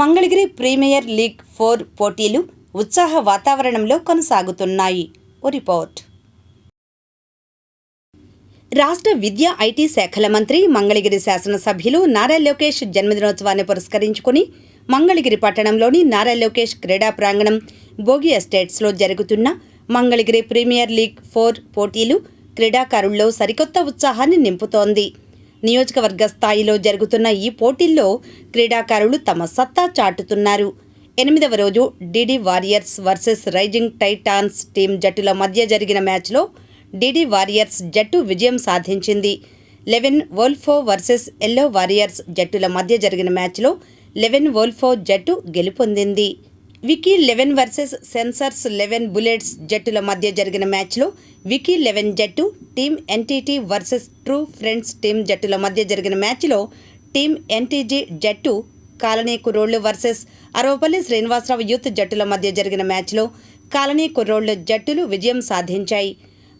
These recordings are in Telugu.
మంగళగిరి ప్రీమియర్ లీగ్ ఫోర్ పోటీలు ఉత్సాహ వాతావరణంలో కొనసాగుతున్నాయి. ఓ రిపోర్ట్. రాష్ట్ర విద్యా ఐటీ శాఖల మంత్రి మంగళగిరి శాసనసభ్యులు నారా లోకేష్ జన్మదినోత్సవాన్ని పురస్కరించుకుని మంగళగిరి పట్టణంలోని నారా లోకేష్ క్రీడా ప్రాంగణం భోగి ఎస్టేట్స్లో జరుగుతున్న మంగళగిరి ప్రీమియర్ లీగ్ ఫోర్ పోటీలు క్రీడాకారుల్లో సరికొత్త ఉత్సాహాన్ని నింపుతోంది. నియోజకవర్గ స్థాయిలో జరుగుతున్న ఈ పోటీల్లో క్రీడాకారులు తమ సత్తా చాటుతున్నారు. ఎనిమిదవ రోజు DD warriors versus rising titans team జట్టుల మధ్య జరిగిన మ్యాచ్లో డిడి వారియర్స్ జట్టు విజయం సాధించింది. లెవెన్ వోల్ఫో వర్సెస్ ఎల్లో వారియర్స్ జట్టుల మధ్య జరిగిన మ్యాచ్లో లెవెన్ వోల్ఫో జట్టు గెలుపొందింది. Vicky eleven versus sensors eleven bullets జట్టుల మధ్య జరిగిన మ్యాచ్లో వికీ లెవెన్ జట్టు team NTT versus true friends team జట్టుల మధ్య జరిగిన మ్యాచ్లో టీమ్ ఎన్టీజీ జట్టు కాలనీ కుర్రోళ్ళు వర్సెస్ అరవపల్లి శ్రీనివాసరావు యూత్ జట్టుల మధ్య జరిగిన మ్యాచ్లో కాలనీ కుర్రోళ్ళు జట్టులు విజయం సాధించాయి.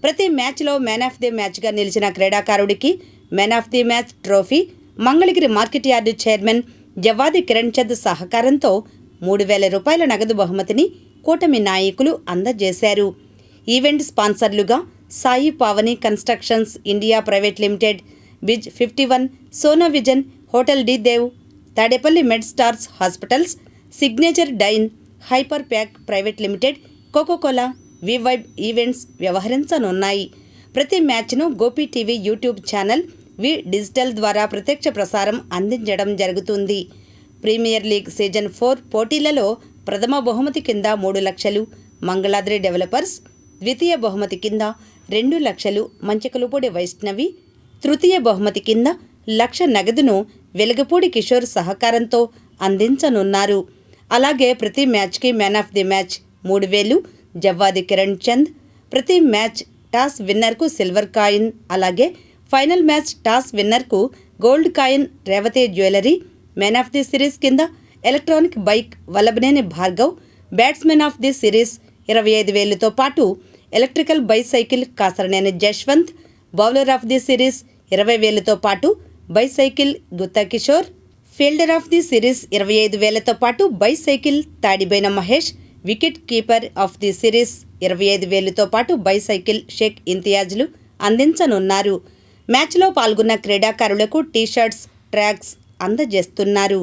ప్రతి మ్యాచ్లో మ్యాన్ ఆఫ్ ది మ్యాచ్గా నిలిచిన క్రీడాకారుడికి man of the match trophy Mangalagiri market yard chairman Javadi Kiran Chand సహకారంతో మూడు వేల రూపాయల నగదు బహుమతిని కూటమి నాయకులు అందజేశారు. Event స్పాన్సర్లుగా Sai Pavani constructions India private limited biz fifty one Sona vision hotel D Dev Tadepalli med stars hospitals signature dine hyper pack private limited Coca Cola వివైబ్ events వ్యవహరించనున్నాయి. ప్రతి మ్యాచ్ను Gopi TV YouTube channel V digital ద్వారా ప్రత్యక్ష ప్రసారం అందించడం జరుగుతుంది. ప్రీమియర్ లీగ్ సీజన్ ఫోర్ పోటీలలో ప్రథమ బహుమతి కింద మూడు లక్షలు మంగళాద్రి డెవలపర్స్ ద్వితీయ బహుమతి కింద రెండు లక్షలు మంచకలుపూడి వైష్ణవి తృతీయ బహుమతి కింద లక్ష నగదును వెలగపూడి కిషోర్ సహకారంతో అందించనున్నారు. అలాగే ప్రతి మ్యాచ్కి మ్యాన్ ఆఫ్ ది మ్యాచ్ మూడు వేలు జవ్వాది కిరణ్ చంద్ ప్రతి మ్యాచ్ టాస్ విన్నర్కు సిల్వర్ కాయిన్ అలాగే final match toss విన్నర్కు gold coin Revathi jewellery man of the series కింద electronic bike Vallabhaneni Bhargav batsmen of the series ఇరవై ఐదు వేలతో పాటు electrical bicycle Kasaraneni Jashwanth bowler of the series ఇరవై వేలతో పాటు bicycle Gutta Kishore fielder of the series ఇరవై ఐదు వేలతో పాటు bicycle Tadibaina Mahesh wicket keeper of the series ఇరవై ఐదు వేలతో పాటు బైసైకిల్ షేక్ ఇంతియాజ్లు అందించనున్నారు. మ్యాచ్లో పాల్గొన్న క్రీడాకారులకు టీషర్ట్స్ ట్రాక్స్ అందజేస్తున్నారు.